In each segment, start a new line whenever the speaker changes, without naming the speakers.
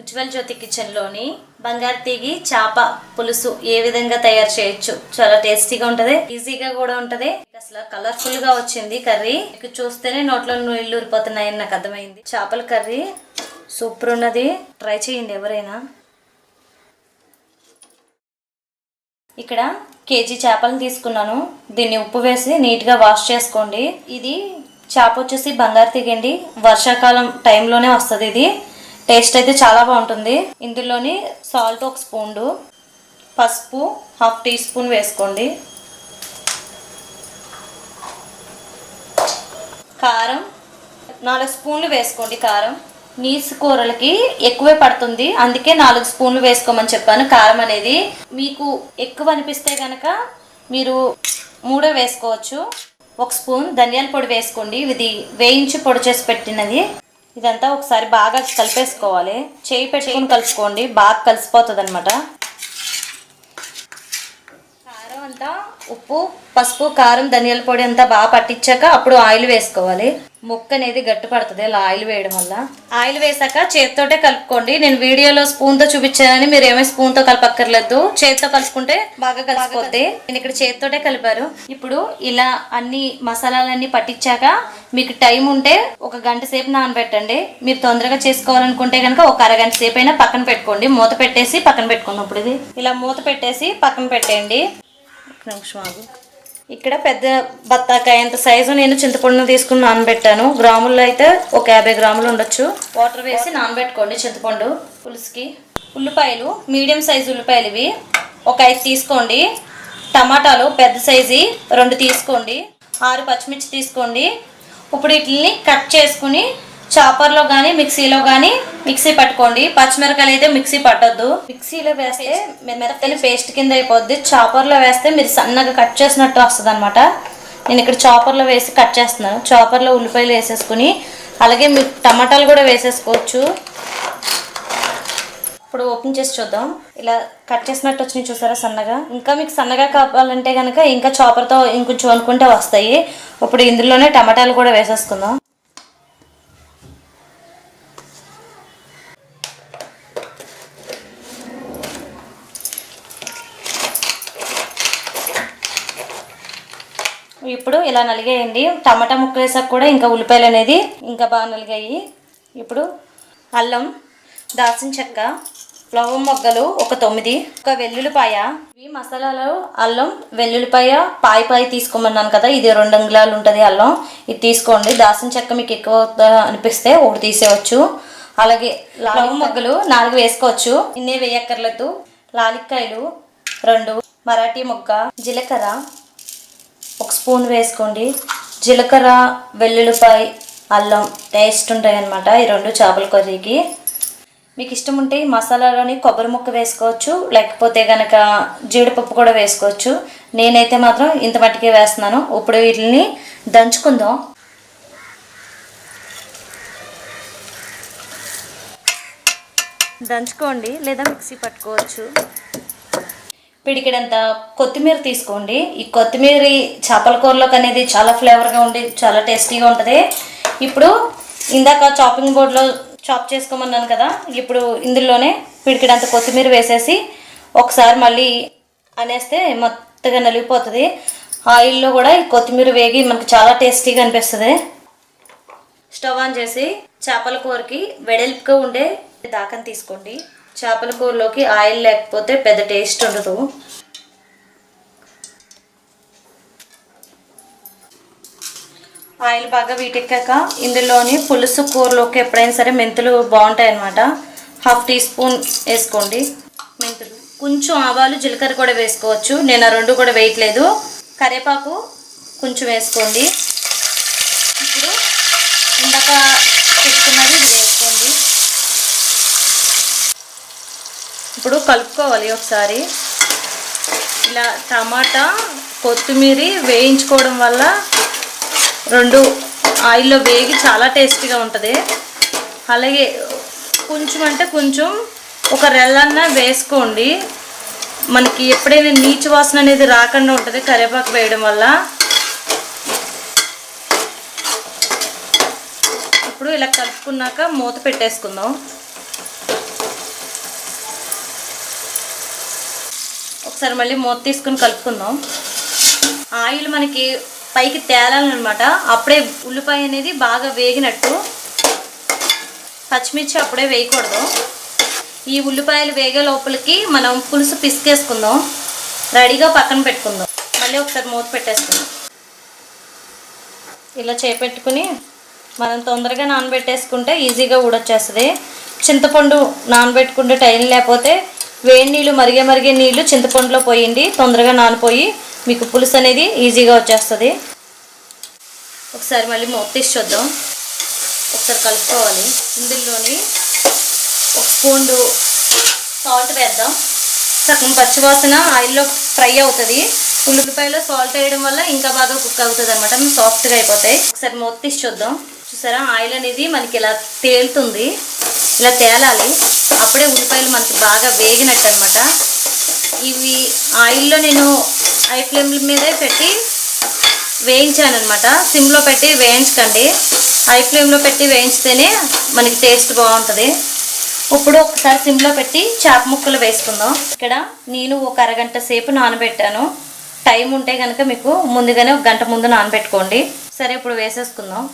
ఉజ్వల్ జ్యోతి కిచెన్లోని బంగారు తీగి చేప పులుసు ఏ విధంగా తయారు చేయొచ్చు? చాలా టేస్టీగా ఉంటుంది ఈజీగా కూడా ఉంటుంది. అసలు కలర్ఫుల్గా వచ్చింది కర్రీ. మీకు చూస్తేనే నోట్లో నీళ్ళు ఊరిపోతున్నాయని నాకు అర్థమైంది. చేపల కర్రీ సూపర్ ఉన్నది. ట్రై చేయండి ఎవరైనా. ఇక్కడ కేజీ చేపలను తీసుకున్నాను. దీన్ని ఉప్పు వేసి నీట్గా వాష్ చేసుకోండి. ఇది చేప వచ్చేసి బంగారు తీగండి. వర్షాకాలం టైంలోనే వస్తుంది ఇది. టేస్ట్ అయితే చాలా బాగుంటుంది. ఇందులోని సాల్ట్ ఒక స్పూన్ పసుపు హాఫ్ టీ స్పూన్ వేసుకోండి. కారం నాలుగు స్పూన్లు వేసుకోండి కారం. నీసు కూరలకి ఎక్కువే పడుతుంది. అందుకే నాలుగు స్పూన్లు వేసుకోమని చెప్పాను. కారం అనేది మీకు ఎక్కువ అనిపిస్తే కనుక మీరు మూడే వేసుకోవచ్చు. ఒక స్పూన్ ధనియాల పొడి వేసుకోండి. ఇది వేయించి పొడి చేసి పెట్టినది. ఇదంతా ఒకసారి బాగా కలిపేసుకోవాలి. చేయి పెట్టుకుని కలుపుకోండి. బాగా కలిసిపోతుంది అనమాట అంతా ఉప్పు పసుపు కారం ధనియాల పొడి అంతా బాగా పట్టించాక అప్పుడు ఆయిల్ వేసుకోవాలి. ముక్క అనేది గట్టి పడుతుంది. ఇలా ఆయిల్ వేయడం వల్ల. ఆయిల్ వేసాక చేతితోటే కలుపుకోండి. నేను వీడియోలో స్పూన్తో చూపించానని మీరు ఏమీ స్పూన్తో కలపక్కర్లేదు. చేతితో కలుపుకుంటే బాగా కలిసిపోద్ది. నేను ఇక్కడ చేతితోటే కలిపారు. ఇప్పుడు ఇలా అన్ని మసాలాలన్నీ పట్టించాక మీకు టైం ఉంటే ఒక గంట సేపు నానబెట్టండి. మీరు తొందరగా చేసుకోవాలనుకుంటే కనుక ఒక అరగంట సేపు అయినా పక్కన పెట్టుకోండి. మూత పెట్టేసి పక్కన పెట్టుకున్నప్పుడు ఇది. ఇలా మూత పెట్టేసి పక్కన పెట్టేయండి. నిమిషం ఆగు. ఇక్కడ పెద్ద బత్తాకాయంత సైజు? నేను చింతపండును తీసుకుని నానబెట్టాను. గ్రాముల్లో అయితే ఒక యాభై గ్రాములు ఉండొచ్చు. వాటర్ వేసి నానబెట్టుకోండి చింతపండు పులుసుకి. ఉల్లిపాయలు మీడియం సైజు ఉల్లిపాయలు ఇవి. ఒక ఐదు తీసుకోండి. టమాటాలు పెద్ద సైజు రెండు తీసుకోండి. ఆరు పచ్చిమిర్చి తీసుకోండి. ఇప్పుడు వీటిని కట్ చేసుకుని చాపర్లో కానీ మిక్సీలో కానీ మిక్సీ పట్టుకోండి. పచ్చిమిరకాయలు అయితే మిక్సీ పట్టొద్దు. మిక్సీలో వేస్తే మిరపకాయలు పేస్ట్ కింద అయిపోద్ది. చాపర్లో వేస్తే మీరు సన్నగా కట్ చేసినట్టు వస్తుంది అనమాట నేను ఇక్కడ చాపర్లో వేసి కట్ చేస్తున్నాను. చాపర్లో ఉల్లిపాయలు వేసేసుకుని అలాగే మీరు టమాటాలు కూడా వేసేసుకోవచ్చు. ఇప్పుడు ఓపెన్ చేసి చూద్దాం. ఇలా కట్ చేసినట్టు వచ్చినాయి చూసారా సన్నగా? ఇంకా మీకు సన్నగా కావాలంటే కనుక ఇంకా చాపర్తో ఇంకొంచెం అనుకుంటే వస్తాయి. ఇప్పుడు ఇందులోనే టమాటాలు కూడా వేసేసుకుందాం. ఇప్పుడు ఇలా నలిగేయండి. టమాటా ముక్క వేసాక కూడా ఇంకా ఉల్లిపాయలు అనేది ఇంకా బాగా నలిగాయి. ఇప్పుడు అల్లం దాల్చిన చెక్క లవం మొగ్గలు ఒక తొమ్మిది ఒక వెల్లుల్లిపాయ. ఈ మసాలాలు అల్లం వెల్లుల్లిపాయ పాయ పాయ తీసుకోమన్నాను కదా ఇది రెండు అంగుళాలు ఉంటుంది అల్లం. ఇది తీసుకోండి. దాల్చిన చెక్క మీకు ఎక్కువ అనిపిస్తే ఒకటి తీసేయవచ్చు. అలాగే లవం మొగ్గలు నాలుగు వేసుకోవచ్చు. ఇన్నే వేయక్కర్లేదు. లాలిక్కాయలు రెండు మరాఠీ మొగ్గ జీలకర్ర ఒక స్పూన్ వేసుకోండి. జీలకర్ర వెల్లుల్లిపాయ అల్లం టేస్ట్ ఉంటాయి అన్నమాట ఈ రెండు చేపల కర్రీకి. మీకు ఇష్టం ఉంటే ఈ మసాలాలోని కొబ్బరి ముక్క వేసుకోవచ్చు లేకపోతే కనుక జీడిపప్పు కూడా వేసుకోవచ్చు. నేనైతే మాత్రం ఇంత మట్టికే వేస్తున్నాను. ఇప్పుడు వీటిని దంచుకుందాం. దంచుకోండి లేదా మిక్సీ పట్టుకోవచ్చు. పిడికిడంత కొత్తిమీర తీసుకోండి. ఈ కొత్తిమీర చేపల కూరలోకి అనేది చాలా ఫ్లేవర్గా ఉండి చాలా టేస్టీగా ఉంటుంది. ఇప్పుడు ఇందాక చాపింగ్ బోర్డ్లో చాప్ చేసుకోమన్నాను కదా ఇప్పుడు ఇందులోనే పిడికిడంత కొత్తిమీర వేసేసి ఒకసారి మళ్ళీ అనేస్తే మొత్తగా నలిగిపోతుంది. ఆయిల్లో కూడా ఈ కొత్తిమీర వేగి మనకు చాలా టేస్టీగా అనిపిస్తుంది. స్టవ్ ఆన్ చేసి చేపల కూరకి వెడల్పుగా ఉండే దాకని తీసుకోండి. చేపల కూరలోకి ఆయిల్ లేకపోతే పెద్ద టేస్ట్ ఉండదు. ఆయిల్ బాగా వీటెక్కాక ఇందులోని పులుసు కూరలోకి ఎప్పుడైనా సరే మెంతులు బాగుంటాయి అన్నమాట హాఫ్ టీ స్పూన్ వేసుకోండి. మెంతులు. కొంచెం ఆవాలు జీలకర్ర కూడా వేసుకోవచ్చు. నేను ఆ రెండు కూడా వేయట్లేదు. కరివేపాకు కొంచెం వేసుకోండి. ఇప్పుడు ఇందాక పెట్టుకున్నది ఇది వేసుకోండి ఇప్పుడు కలుపుకోవాలి ఒకసారి. ఇలా టమాటా కొత్తిమీర వేయించుకోవడం వల్ల రెండు ఆయిల్లో వేగి చాలా టేస్టీగా ఉంటుంది. అలాగే కొంచెం అంటే కొంచెం ఒక రెల్లన్న వేసుకోండి. మనకి ఎప్పుడైనా నీచు వాసన అనేది రాకుండా ఉంటుంది కరివేపాకు వేయడం వల్ల. ఇప్పుడు ఇలా కలుపుకున్నాక మూత పెట్టేసుకుందాం. ఒకసారి మళ్ళీ మూత తీసుకుని కలుపుకుందాం. ఆయిల్ మనకి పైకి తేలాలన్నమాట. అప్పుడే ఉల్లిపాయ అనేది బాగా వేగినట్టు పచ్చిమిర్చి అప్పుడే వేయకూడదు. ఈ ఉల్లిపాయలు వేగే లోపలికి మనం పులుసు పిసికేసుకుందాం. రెడీగా పక్కన పెట్టుకుందాం. మళ్ళీ ఒకసారి మూత పెట్టేసుకుందాం. ఇలా చేపెట్టుకుని మనం తొందరగా నానబెట్టేసుకుంటే ఈజీగా ఊడొచ్చేస్తుంది. చింతపండు నానబెట్టుకుంటే టైం లేకపోతే వేడి నీళ్ళు మరిగే మరిగే నీళ్ళు చింతపండులో పోయండి. తొందరగా నానిపోయి మీకు పులుసు అనేది ఈజీగా వచ్చేస్తుంది. ఒకసారి మళ్ళీ మూత తీసి చూద్దాం. ఒకసారి కలుపుకోవాలి. ఇందులోని ఒక స్పూన్ సాల్ట్ వేద్దాం. సగం పచ్చివాసన ఆయిల్లో ఫ్రై అవుతుంది. ఉల్లిపాయలో సాల్ట్ వేయడం వల్ల ఇంకా బాగా కుక్ అవుతుంది అనమాట సాఫ్ట్గా అయిపోతాయి. ఒకసారి మూత తీసి చూద్దాం. చూసారా? ఆయిల్ అనేది మనకి ఇలా తేలుతుంది. ఇలా తేలాలి. అప్పుడే ఉల్లిపాయలు మనకి బాగా వేగినట్టు అనమాట ఇవి ఆయిల్లో నేను ఐ ఫ్లేమ్ మీదే పెట్టి వేయించాను అనమాట సిమ్లో పెట్టి వేయించకండి ఐ ఫ్లేమ్లో పెట్టి వేయించితేనే మనకి టేస్ట్ బాగుంటుంది. ఇప్పుడు ఒకసారి సిమ్లో పెట్టి చేప ముక్కలు వేసుకుందాం. ఇక్కడ నేను ఒక అరగంట సేపు నానబెట్టాను. టైం ఉంటే కనుక మీకు ముందుగానే ఒక గంట ముందు నానబెట్టుకోండి. సరే ఇప్పుడు వేసేసుకుందాం.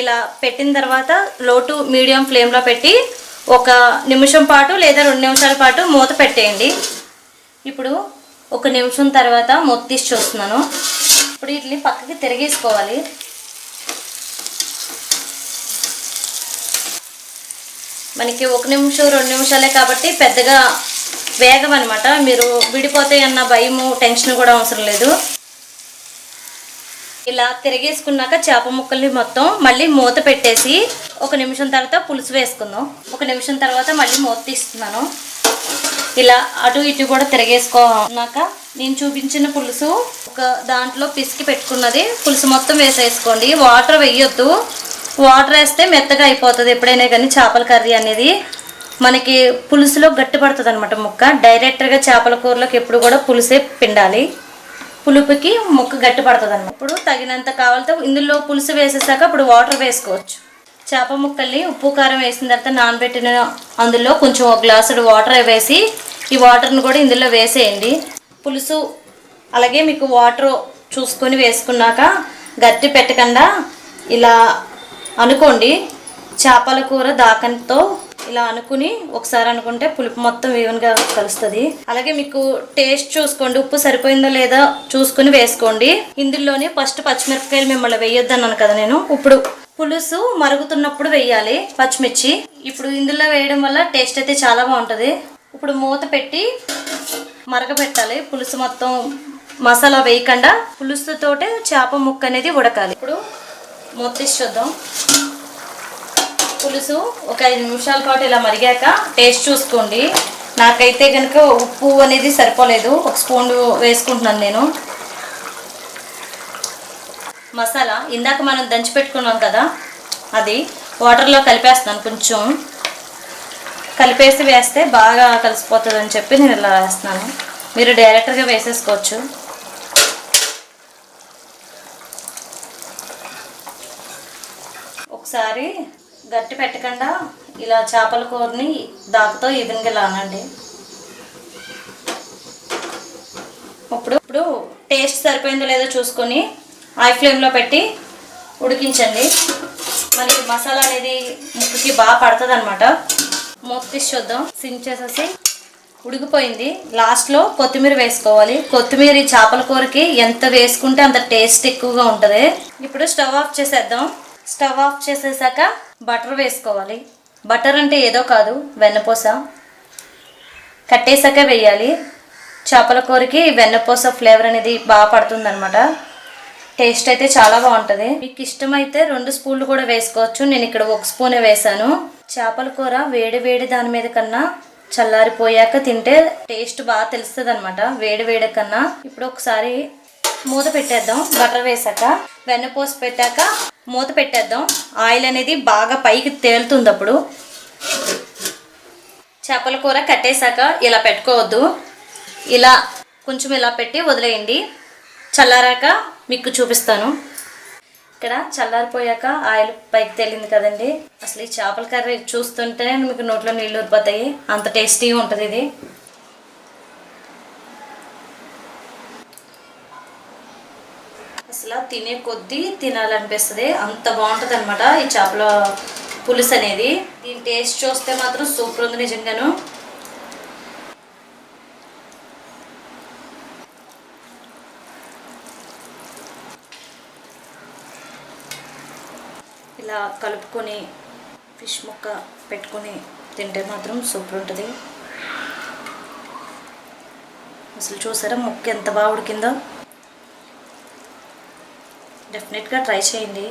ఇలా పెట్టిన తర్వాత లో టు మీడియం ఫ్లేమ్లో పెట్టి ఒక నిమిషం పాటు లేదా రెండు నిమిషాల పాటు మూత పెట్టేయండి. ఇప్పుడు ఒక నిమిషం తర్వాత మూత తీసి చూస్తున్నాను. ఇప్పుడు వీటిని పక్కకి తిరిగేసుకోవాలి. మనకి ఒక నిమిషం రెండు నిమిషాలే కాబట్టి పెద్దగా వేగం అనమాట మీరు విడిపోతాయి అన్న భయము టెన్షన్ కూడా అవసరం లేదు. ఇలా తిరిగేసుకున్నాక చేప ముక్కల్ని మొత్తం మళ్ళీ మూత పెట్టేసి ఒక నిమిషం తర్వాత పులుసు వేసుకుందాం. ఒక నిమిషం తర్వాత మళ్ళీ మూత తీస్తున్నాను. ఇలా అటు ఇటు కూడా తిరిగేసుకున్నాక నేను చూపించిన పులుసు ఒక దాంట్లో పిసికి పెట్టుకున్నది. పులుసు మొత్తం వేసేసుకోండి. వాటర్ వేయొద్దు. వాటర్ వేస్తే మెత్తగా అయిపోతుంది ఎప్పుడైనా కానీ చేపల కర్రీ అనేది. మనకి పులుసులో గట్టి పడుతుంది అనమాట ముక్క డైరెక్ట్గా చేపల కూరలోకి ఎప్పుడు కూడా పులుసే పిండాలి. పులుపుకి ముక్క గట్టి పడుతుంది అన్నమాట ఇప్పుడు తగినంత కావాలితే ఇందులో పులుసు వేసేసాక ఇప్పుడు వాటర్ వేసుకోవచ్చు. చేప ముక్కల్ని ఉప్పు కారం వేసిన తర్వాత నానబెట్టిన అందులో కొంచెం ఒక గ్లాసుడు వాటర్ వేసి ఈ వాటర్ని కూడా ఇందులో వేసేయండి. పులుసు అలాగే మీకు వాటర్ చూసుకొని వేసుకున్నాక గట్టి పెట్టకుండా ఇలా అనుకోండి చేపల కూర దాకంతో ఇలా అనుకుని ఒకసారి అనుకుంటే పులుపు మొత్తం ఈవెన్గా కలుస్తుంది. అలాగే మీకు టేస్ట్ చూసుకోండి ఉప్పు సరిపోయిందో లేదో చూసుకుని వేసుకోండి. ఇందులోనే ఫస్ట్ పచ్చిమిరపకాయలు మిమ్మల్ని వేయొద్దన్నాను కదా నేను. ఇప్పుడు పులుసు మరుగుతున్నప్పుడు వేయాలి పచ్చిమిర్చి. ఇప్పుడు ఇందులో వేయడం వల్ల టేస్ట్ అయితే చాలా బాగుంటుంది. ఇప్పుడు మూత పెట్టి మరగబెట్టాలి పులుసు మొత్తం మసాలా వేయకుండా పులుసుతోటే చేప ముక్క అనేది ఉడకాలి. ఇప్పుడు మూత తీసి చూద్దాం. పులుసు ఒక ఐదు నిమిషాల పాటు ఇలా మరిగాక టేస్ట్ చూసుకోండి. నాకైతే కనుక ఉప్పు అనేది సరిపోలేదు. ఒక స్పూన్ వేసుకుంటున్నాను నేను. మసాలా ఇందాక మనం దంచి పెట్టుకున్నాం కదా అది వాటర్లో కలిపేస్తున్నాను కొంచెం. కలిపేసి వేస్తే బాగా కలిసిపోతుంది అని చెప్పి నేను ఇలా వేస్తున్నాను. మీరు డైరెక్ట్గా వేసేసుకోవచ్చు. ఒకసారి గట్టి పెట్టకుండా ఇలా చేపల కూరని దాకతో ఈవెన్గా లానండి ఇప్పుడు ఇప్పుడు టేస్ట్ సరిపోయిందో లేదో చూసుకొని హై ఫ్లేమ్లో పెట్టి ఉడికించండి. మరి మసాలా అనేది ముక్కుకి బాగా పడుతుంది అనమాట మూత తీసి చూద్దాం. సిమ్ చేసేసి ఉడికిపోయింది. లాస్ట్లో కొత్తిమీర వేసుకోవాలి. కొత్తిమీర ఈ చేపల కూరకి ఎంత వేసుకుంటే అంత టేస్ట్ ఎక్కువగా ఉంటుంది. ఇప్పుడు స్టవ్ ఆఫ్ చేసేద్దాం. స్టవ్ ఆఫ్ చేసేసాక బటర్ వేసుకోవాలి. బటర్ అంటే ఏదో కాదు వెన్నపూస. కట్టేసాక వేయాలి. చేపల కూరకి వెన్నపూస ఫ్లేవర్ అనేది బాగా పడుతుంది అనమాట టేస్ట్ అయితే చాలా బాగుంటుంది. మీకు ఇష్టమైతే రెండు స్పూన్లు కూడా వేసుకోవచ్చు. నేను ఇక్కడ ఒక స్పూనే వేసాను చేపల కూర వేడి వేడి దాని మీద కన్నా చల్లారిపోయాక తింటే టేస్ట్ బాగా తెలుస్తుంది అనమాట వేడి వేడి కన్నా. ఇప్పుడు ఒకసారి మూత పెట్టేద్దాం. బటర్ వేసాక వెన్నపూస పెట్టాక మూత పెట్టేద్దాం. ఆయిల్ అనేది బాగా పైకి తేలుతుంది అప్పుడు చేపల కూర కట్టేశాక ఇలా పెట్టుకోవద్దు. ఇలా కొంచెం ఇలా పెట్టి వదిలేయండి. చల్లారాక మీకు చూపిస్తాను. ఇక్కడ చల్లారిపోయాక ఆయిల్ పైకి తేలింది కదండి. అసలు ఈ చేపల కర్రీ చూస్తుంటేనే మీకు నోట్లో నీళ్ళు ఊరిపోతాయి. అంత టేస్టీగా ఉంటుంది ఇది. అసలు తినే కొద్దీ తినాలనిపిస్తుంది. అంత బాగుంటుంది అనమాట ఈ చేపల పులుసు అనేది. దీని టేస్ట్ చూస్తే మాత్రం సూపర్ ఉంది నిజంగాను. ఇలా కలుపుకొని ఫిష్ ముక్క పెట్టుకొని తింటే మాత్రం సూపర్ ఉంటుంది. అసలు చూసారా ముక్క ఎంత బాగా ఉడికిందో? డెఫినెట్గా ట్రై చేయండి.